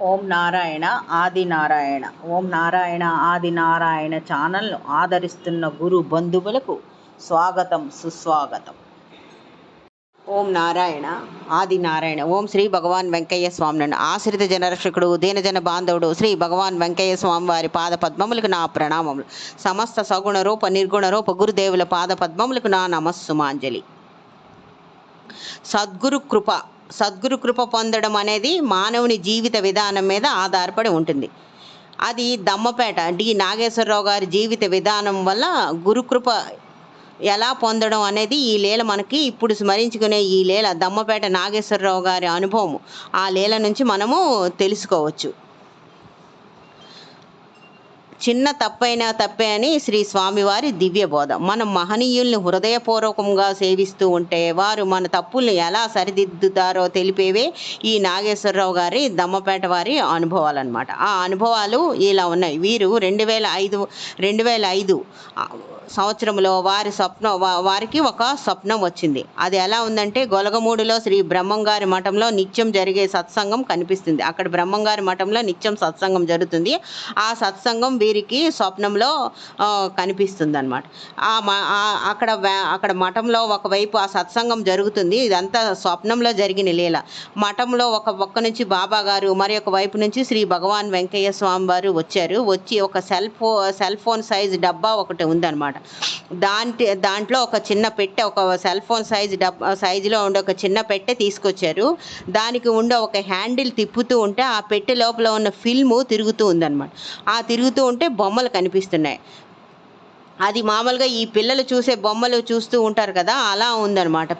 ఓం నారాయణ ఆది నారాయణ. ఓం నారాయణ ఆది నారాయణ ఛానల్ను ఆదరిస్తున్న గురు బంధువులకు స్వాగతం సుస్వాగతం. ఓం నారాయణ ఆది నారాయణ. ఓం శ్రీ భగవాన్ వెంకయ్య స్వామి ఆశ్రిత జనరక్షకుడు దీనజన బాంధవుడు శ్రీ భగవాన్ వెంకయ్య స్వామి వారి పాద పద్మములకు నా ప్రణామములు. సమస్త సగుణ రూప నిర్గుణ రూప గురుదేవుల పాద పద్మములకు నా నమస్సుమాంజలి. సద్గురు కృప సద్గురు కృప పొందడం అనేది మానవుని జీవిత విధానం మీద ఆధారపడి ఉంటుంది. అది దమ్మపేట డి నాగేశ్వరరావు గారి జీవిత విధానం వల్ల గురుకృప ఎలా పొందడం అనేది ఈ లీల మనకి ఇప్పుడు స్మరించుకునే ఈ లీల దమ్మపేట నాగేశ్వరరావు గారి అనుభవం ఆ లీల నుంచి మనము తెలుసుకోవచ్చు. చిన్న తప్పైనా తప్పే అని శ్రీ స్వామివారి దివ్య బోధ. మనం మహనీయుల్ని హృదయపూర్వకంగా సేవిస్తూ ఉంటే వారు మన తప్పుల్ని ఎలా సరిదిద్దుతారో తెలిపేవే ఈ నాగేశ్వరరావు గారి దమ్మపేట వారి అనుభవాలు అనమాట ఆ అనుభవాలు ఇలా ఉన్నాయి. వీరు రెండు వేల ఐదు రెండు వేల ఐదు సంవత్సరంలో వారి స్వప్నం వారికి ఒక స్వప్నం వచ్చింది. అది ఎలా ఉందంటే గొలగమూడిలో శ్రీ బ్రహ్మంగారి మఠంలో నిత్యం జరిగే సత్సంగం కనిపిస్తుంది. అక్కడ బ్రహ్మంగారి మఠంలో నిత్యం సత్సంగం జరుగుతుంది. ఆ సత్సంగం వీరికి స్వప్నంలో కనిపిస్తుంది అనమాట ఆ మ- అక్కడ అక్కడ మఠంలో ఒకవైపు ఆ సత్సంగం జరుగుతుంది. ఇదంతా స్వప్నంలో జరిగిన లీల. మఠంలో ఒక పక్క నుంచి బాబా గారు మరి ఒక వైపు నుంచి శ్రీ భగవాన్ వెంకయ్య స్వామి వారు వచ్చారు. వచ్చి ఒక సెల్ ఫో సెల్ ఫోన్ సైజ్ డబ్బా ఒకటి ఉందన్నమాట. దాంట్ దాంట్లో ఒక చిన్న పెట్టె ఒక సెల్ ఫోన్ సైజ్ డబ్బా సైజులో ఉండే ఒక చిన్న పెట్టె తీసుకొచ్చారు. దానికి ఉండే ఒక హ్యాండిల్ తిప్పుతూ ఉంటే ఆ పెట్టె లోపల ఉన్న ఫిల్ము తిరుగుతూ ఉందన్నమాట. ఆ తిరుగుతూ ఉంటే బొమ్మలు కనిపిస్తున్నాయి. అది మామూలుగా ఈ పిల్లలు చూసే బొమ్మలు చూస్తూ ఉంటారు కదా అలా ఉందన్నమాట.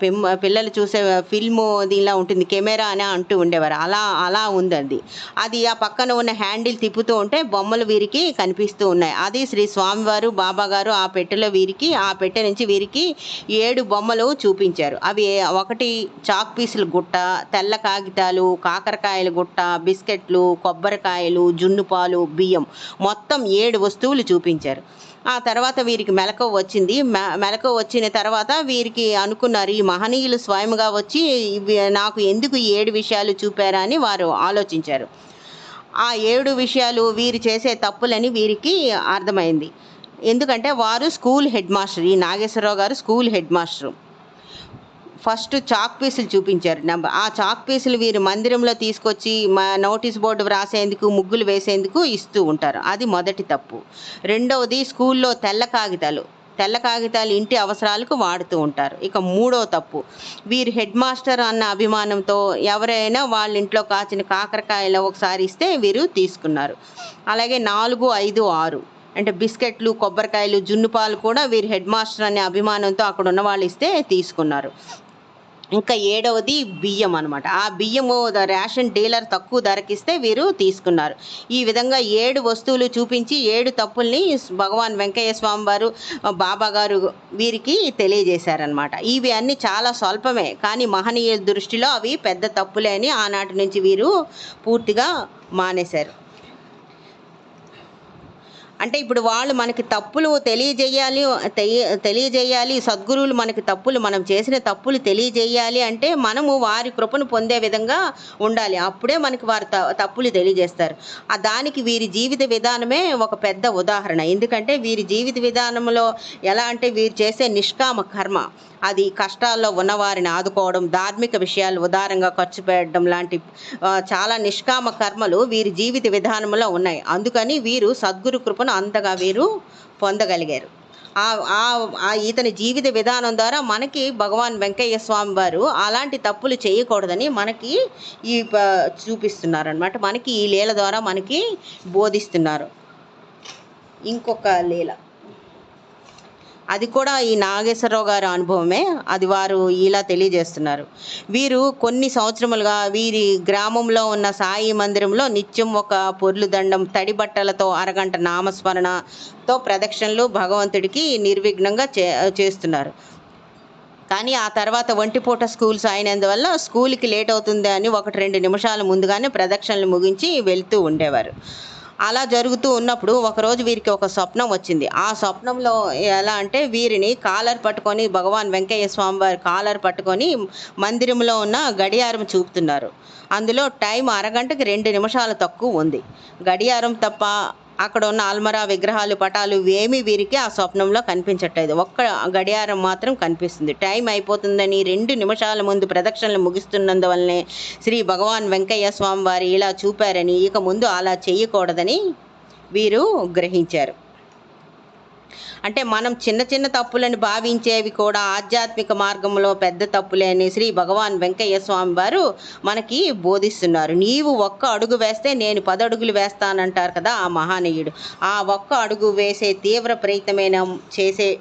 పిల్లలు చూసే ఫిల్ము దీనిలా ఉంటుంది కెమెరా అని అంటూ ఉండేవారు. అలా అలా ఉందండి అది ఆ పక్కన ఉన్న హ్యాండిల్ తిప్పుతూ ఉంటే బొమ్మలు వీరికి కనిపిస్తూ ఉన్నాయి. అది శ్రీ స్వామివారు బాబా గారు ఆ పెట్టెలో వీరికి ఆ పెట్టె నుంచి వీరికి ఏడు బొమ్మలు చూపించారు. అవి ఒకటి చాక్ పీసుల గుట్ట తెల్ల కాగితాలు కాకరకాయల గుట్ట బిస్కెట్లు కొబ్బరికాయలు జున్ను పాలు బియ్యం. మొత్తం ఏడు వస్తువులు చూపించారు. ఆ తర్వాత వీరికి మెలకువ వచ్చింది. మె- మెలకువ వచ్చిన తర్వాత వీరికి అనుకున్నారు ఈ మహనీయులు స్వయంగా వచ్చి నాకు ఎందుకు ఈ ఏడు విషయాలు చూపారా? అని వారు ఆలోచించారు. ఆ ఏడు విషయాలు వీరు చేసే తప్పులని వీరికి అర్థమైంది. ఎందుకంటే వారు స్కూల్ హెడ్ మాస్టర్ ఈ నాగేశ్వరరావు గారు school head master. First chalk పీసులు చూపించారు. నెంబర్ ఆ చాక్ పీసులు వీరు మందిరంలో తీసుకొచ్చి మా నోటీస్ బోర్డు వ్రాసేందుకు ముగ్గులు వేసేందుకు ఇస్తూ ఉంటారు. అది మొదటి తప్పు. రెండవది స్కూల్లో తెల్ల కాగితాలు. తెల్ల కాగితాలు ఇంటి అవసరాలకు వాడుతూ ఉంటారు. ఇక మూడో తప్పు. వీరు హెడ్ మాస్టర్ అన్న అభిమానంతో ఎవరైనా వాళ్ళ ఇంట్లో కాచిన కాకరకాయలు ఒకసారి ఇస్తే వీరు తీసుకున్నారు. అలాగే నాలుగు ఐదు ఆరు. అంటే బిస్కెట్లు కొబ్బరికాయలు జున్నుపాలు కూడా వీరు హెడ్ మాస్టర్ అనే అభిమానంతో అక్కడ ఉన్న వాళ్ళు ఇస్తే తీసుకున్నారు. ఇంకా ఏడవది బియ్యం అనమాట ఆ బియ్యము రేషన్ డీలర్ తక్కువ ధరకిస్తే వీరు తీసుకున్నారు. ఈ విధంగా ఏడు వస్తువులు చూపించి ఏడు తప్పుల్ని భగవాన్ వెంకయ్య స్వామి వారు బాబా గారు వీరికి తెలియజేశారనమాట ఇవి అన్ని చాలా స్వల్పమే కానీ మహనీయుల దృష్టిలో అవి పెద్ద తప్పులే అని ఆనాటి నుంచి వీరు పూర్తిగా మానేశారు. అంటే ఇప్పుడు వాళ్ళు మనకి తప్పులు తెలియజేయాలి తెలియజేయాలి సద్గురువులు మనకి తప్పులు మనం చేసిన తప్పులు తెలియజేయాలి అంటే మనము వారి కృపను పొందే విధంగా ఉండాలి. అప్పుడే మనకి వారు త- తప్పులు తెలియజేస్తారు. ఆ దానికి వీరి జీవిత విధానమే ఒక పెద్ద ఉదాహరణ. ఎందుకంటే వీరి జీవిత విధానంలో ఎలా అంటే వీరు చేసే నిష్కామ కర్మ అది కష్టాల్లో ఉన్నవారిని ఆదుకోవడం ధార్మిక విషయాలు ఉదారంగా ఖర్చు పెట్టడం లాంటి చాలా నిష్కామ కర్మలు వీరి జీవిత విధానంలో ఉన్నాయి. అందుకని వీరు సద్గురు కృపను అంతగా వీరు పొందగలిగారు. ఆ ఆ- ఇతని జీవిత విధానం ద్వారా మనకి భగవాన్ వెంకయ్య స్వామి వారు అలాంటి తప్పులు చేయకూడదని మనకి ఈ ప- చూపిస్తున్నారు అనమాట మనకి ఈ లీల ద్వారా మనకి బోధిస్తున్నారు. ఇంకొక లీల. అది కూడా ఈ నాగేశ్వరరావు గారి అనుభవమే. అది వారు ఇలా తెలియజేస్తున్నారు. వీరు కొన్ని సంవత్సరములుగా వీరి గ్రామంలో ఉన్న సాయి మందిరంలో నిత్యం ఒక పొర్లు దండం తడి బట్టలతో అరగంట నామస్మరణతో ప్రదక్షిణలు భగవంతుడికి నిర్విఘ్నంగా చే చేస్తున్నారు. కానీ ఆ తర్వాత ఒంటిపూట స్కూల్స్ అయినందువల్ల స్కూల్కి లేట్ అవుతుంది అని ఒకటి రెండు నిమిషాల ముందుగానే ప్రదక్షిణలు ముగించి వెళ్తూ ఉండేవారు. అలా జరుగుతూ ఉన్నప్పుడు ఒకరోజు వీరికి ఒక స్వప్నం వచ్చింది. ఆ స్వప్నంలో ఎలా అంటే వీరిని కాలర్ పట్టుకొని భగవాన్ వెంకయ్య స్వామి వారి కాలర్ పట్టుకొని మందిరంలో ఉన్న గడియారం చూపుతున్నారు. అందులో టైం అరగంటకి రెండు నిమిషాలు తక్కువ ఉంది. గడియారం తప్ప అక్కడ ఉన్న అల్మరా విగ్రహాలు పటాలు ఏమీ వీరికి ఆ స్వప్నంలో కనిపించట్లేదు. ఒక్క గడియారం మాత్రం కనిపిస్తుంది. టైం అయిపోతుందని రెండు నిమిషాల ముందు ప్రదక్షిణలు ముగిస్తున్నందువల్లనే శ్రీ భగవాన్ వెంకయ్య స్వామి వారి ఇలా చూపారని ఇక ముందు అలా చేయకూడదని వీరు గ్రహించారు. అంటే మనం చిన్న చిన్న తప్పులని భావించేవి కూడా ఆధ్యాత్మిక మార్గంలో పెద్ద తప్పులే అని శ్రీ భగవాన్ వెంకయ్య స్వామి వారు మనకి బోధిస్తున్నారు. నీవు ఒక్క అడుగు వేస్తే నేను పదడుగులు వేస్తానంటారు కదా ఆ మహానీయుడు. ఆ ఒక్క అడుగు వేసే తీవ్ర ప్రయత్నమైన చేసే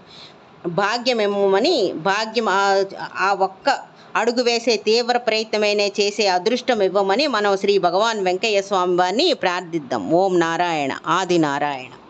భాగ్యమేమోమని భాగ్యం ఆ- ఆ ఒక్క అడుగు వేసే తీవ్ర ప్రయత్నమైన చేసే అదృష్టం ఇవ్వమని మనం శ్రీ భగవాన్ వెంకయ్య స్వామి వారిని ప్రార్థిద్దాం. ఓం నారాయణ ఆది నారాయణ.